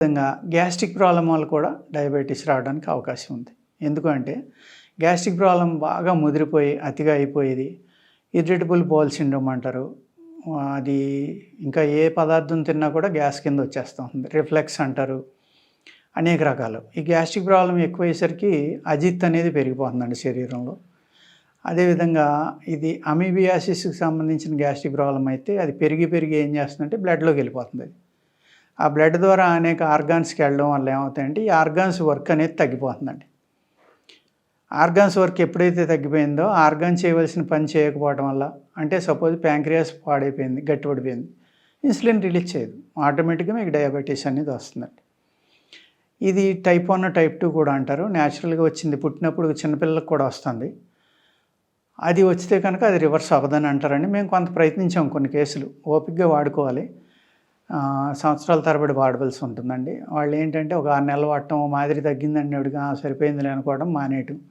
విధంగా gastric problem వల్ల కూడా డయాబెటీస్ రావడానికి అవకాశం ఉంది. ఎందుకంటే గ్యాస్ట్రిక్ ప్రాబ్లం బాగా ముదిరిపోయి అతిగా అయిపోయేది ఇరిటబుల్ బౌల్ సిండ్రోమ్ అంటారు. అది ఇంకా ఏ పదార్థం తిన్నా కూడా గ్యాస్ కింద వచ్చేస్తూ ఉంటుంది. రిఫ్లెక్స్ అంటారు. అనేక రకాలు. ఈ గ్యాస్ట్రిక్ ప్రాబ్లం ఎక్కువయ్యేసరికి అజిత్ అనేది పెరిగిపోతుందండి శరీరంలో. అదేవిధంగా ఇది అమీబియాసిస్కి సంబంధించిన గ్యాస్ట్రిక్ ప్రాబ్లం అయితే అది పెరిగి పెరిగి ఏం చేస్తుందంటే బ్లడ్లోకి వెళ్ళిపోతుంది అది. ఆ బ్లడ్ ద్వారా అనేక ఆర్గాన్స్కి వెళ్ళడం వల్ల ఏమవుతాయంటే ఈ ఆర్గాన్స్ వర్క్ అనేది తగ్గిపోతుందండి. ఆర్గాన్స్ వర్క్ ఎప్పుడైతే తగ్గిపోయిందో ఆర్గాన్ చేయవలసిన పని చేయకపోవడం వల్ల అంటే సపోజ్ ప్యాంక్రియాస్ పాడైపోయింది గట్టిపడిపోయింది ఇన్సులిన్ రిలీజ్ చేయదు ఆటోమేటిక్గా మీకు డయాబెటీస్ అనేది వస్తుందండి. ఇది టైప్ వన్ టైప్ టూ కూడా అంటారు. న్యాచురల్గా వచ్చింది పుట్టినప్పుడు చిన్నపిల్లలకు కూడా వస్తుంది. అది వచ్చితే కనుక అది రివర్స్ అవ్వదని అంటారండి. మేము కొంత ప్రయత్నించాం కొన్ని కేసులు ఓపిక్గా వాడుకోవాలి. సంవత్సరాల తరబడి వాడవలసి ఉంటుందండి. వాళ్ళు ఏంటంటే ఒక ఆరు నెలలు వాడటం మాదిరి తగ్గిందండి అడిగా సరిపోయింది అనుకోవడం మానేయటం.